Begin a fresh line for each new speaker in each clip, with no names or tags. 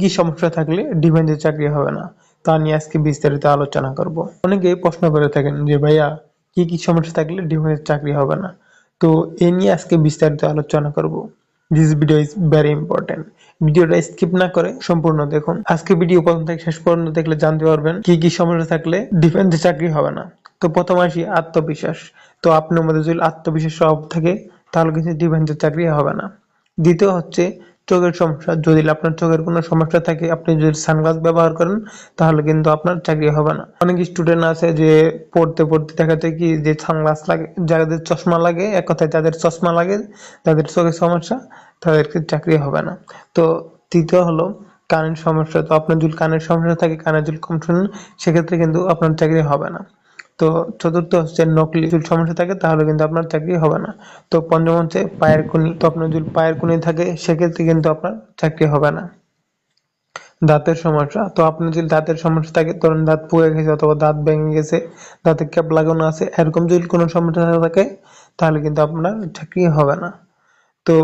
কি সমস্যা থাকলে ডিফেন্সে চাকরি হবে না? তা নিয়ে আজকে বিস্তারিত আলোচনা করব। অনেকেই প্রশ্ন করে থাকেন যে, ভাইয়া, কি কি সমস্যা থাকলে ডিফেন্সে চাকরি হবে না? তো এ নিয়ে আজকে বিস্তারিত আলোচনা করব। This video is very important ভিডিওটা স্কিপ না করে সম্পূর্ণ দেখুন। আজকে ভিডিও প্রথম থেকে শেষ পর্যন্ত দেখলে জানতে পারবেন কি কি সমস্যা থাকলে ডিফেন্সে চাকরি হবে না। তো প্রথম আসি আত্মবিশ্বাস। তো আপনার মধ্যে যদি আত্মবিশ্বাস অভাব থাকে, তাহলে কিন্তু ডিফেন্সে চাকরি হবে না। দ্বিতীয় হচ্ছে চোখের সমস্যা, যদি আপনার চোখের কোনো সমস্যা থাকে, আপনি যদি সানগ্লাস ব্যবহার করেন, তাহলে কিন্তু আপনার চাকরি হবে না। অনেক স্টুডেন্ট আছে যে পড়তে পড়তে দেখা যায় কি যে সানগ্লাস লাগে, যাদের চশমা লাগে, এক কথায় যাদের চশমা লাগে তাদের চোখের সমস্যা তাদেরকে চাকরি হবে না। তো তৃতীয় হলো কানের সমস্যা। তো আপনার যদি কানের সমস্যা থাকে, কানের যদি কম শুনেন সেক্ষেত্রে কিন্তু আপনার চাকরি হবে না। তো চতুর্থ হচ্ছে নকলি যদি সমস্যা থাকে, তাহলে কিন্তু আপনার চাকরি হবে না। তো পঞ্চম হচ্ছে পায়ের কুনি। তো আপনার যদি পায়ের কুনি থাকে, সেক্ষেত্রে কিন্তু আপনার চাকরি হবে না। দাঁতের সমস্যা। তো আপনার যদি দাঁতের সমস্যা থাকে, ধরুন দাঁত পুড়ে গেছে অথবা দাঁত ভেঙে গেছে, দাঁতে ক্যাপ লাগানো আছে, এরকম যদি কোনো সমস্যা থাকে, তাহলে কিন্তু আপনার চাকরি হবে না। তো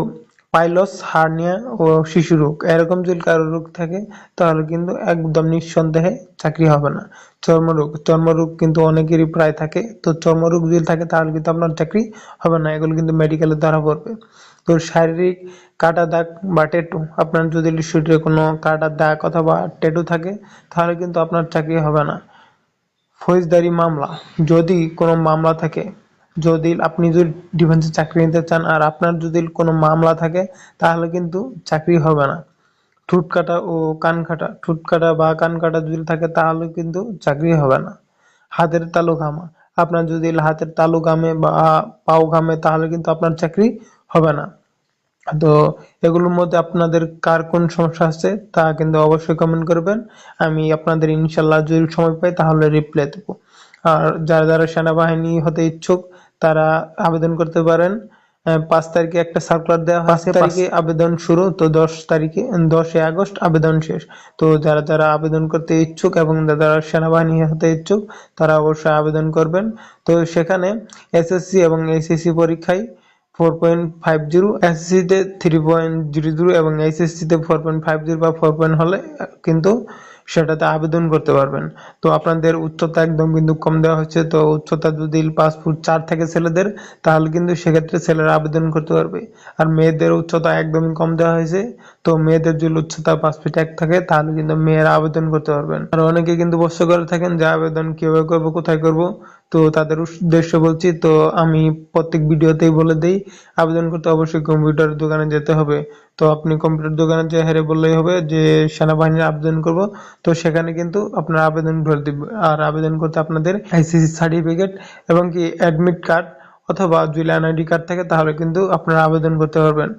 পাইলস, হার্নিয়া ও শিশু রোগ। এরকম যদি কারও রোগ থাকে, তাহলে কিন্তু একদম নিঃসন্দেহে চাকরি হবে না। চর্মরোগ। চর্মরোগ কিন্তু অনেকেরই প্রায় থাকে। তো চর্মরোগ যদি থাকে, তাহলে কিন্তু আপনার চাকরি হবে না। এগুলো কিন্তু মেডিকেলে ধরা পড়বে। তো শারীরিক কাটা দাগ বা টেটু আপনার যদি শরীরে কোনো কাটা দাগ অথবা টেটু থাকে, তাহলে কিন্তু আপনার চাকরি হবে না। ফৌজদারি মামলা। যদি কোনো মামলা থাকে যদি আপনি যদি ডিফেন্সে চাকরি নিতে চান আর আপনার যদি কোনো মামলা থাকে, তাহলে কিন্তু চাকরি হবে না। ঠুট কাটা ও কান কাটা ঠুট কাটা বা কান কাটা যদি থাকে, তাহলে কিন্তু চাকরি হবে না। হাতের তালু ঘামা আপনার যদি হাতের তালু ঘামে বা পাও ঘামে, তাহলে কিন্তু আপনার চাকরি হবে না। তো এগুলোর মধ্যে আপনাদের কার কোন সমস্যা আছে, তা কিন্তু অবশ্যই কমেন্ট করবেন। আমি আপনাদের ইনশাল্লাহ যদি সময় পাই, তাহলে রিপ্লাই দেবো। আর যারা যারা সেনাবাহিনী হতে ইচ্ছুক তারা আবেদন করতে পারেন। পাঁচ তারিখে একটা সার্কুলার দেওয়া হয় পাঁচ তারিখে আবেদন শুরু তো দশ তারিখে দশই আগস্ট আবেদন শেষ। তো যারা যারা আবেদন করতে ইচ্ছুক এবং যারা সেনাবাহিনী হতে ইচ্ছুক তারা অবশ্যই আবেদন করবেন। তো সেখানে এসএসসি এবং এইচএসসি পরীক্ষায় ফোর পয়েন্ট ফাইভ জিরো এসএসসিতে থ্রি পয়েন্ট জিরো জিরো এবং এইচএসসিতে ফোর পয়েন্ট ফাইভ জিরো বা ফোর পয়েন্ট হলে কিন্তু সেটাতে আবেদন করতে পারবেন। তো আপনাদের উচ্চতা একদম কিন্তু কম দেওয়া হচ্ছে। তো উচ্চতা যদি পাঁচ ফুট চার থেকে ছেলেদের, তাহলে কিন্তু সেক্ষেত্রে ছেলেরা আবেদন করতে পারবে। আর মেয়েদের উচ্চতা একদমই কম দেওয়া হয়েছে। তো মেয়েদের যদি উচ্চতা পাঁচ ফিট এক থাকে, তাহলে কিন্তু মেয়েরা আবেদন করতে পারবেন। আর অনেকে কিন্তু প্রশ্ন করে থাকেন যে আবেদন কীভাবে করব, কোথায় করব? তো তাদের উদ্দেশ্য বলছি, তো আমি প্রত্যেক ভিডিওতেই বলে দেই, আবেদন করতে অবশ্যই কম্পিউটার দোকানে যেতে হবে। তো আপনি কম্পিউটার দোকানে যে হেরে বললেই হবে যে সেনাবাহিনীর আবেদন করব। তো সেখানে কিন্তু আপনার আবেদন ভরে দিবে। আর আবেদন করতে আপনাদের আইসিসি সার্টিফিকেট এবং কি অ্যাডমিট কার্ড অথবা যদি আইডি কার্ড থাকে, তাহলে কিন্তু আপনারা আবেদন করতে পারবেন।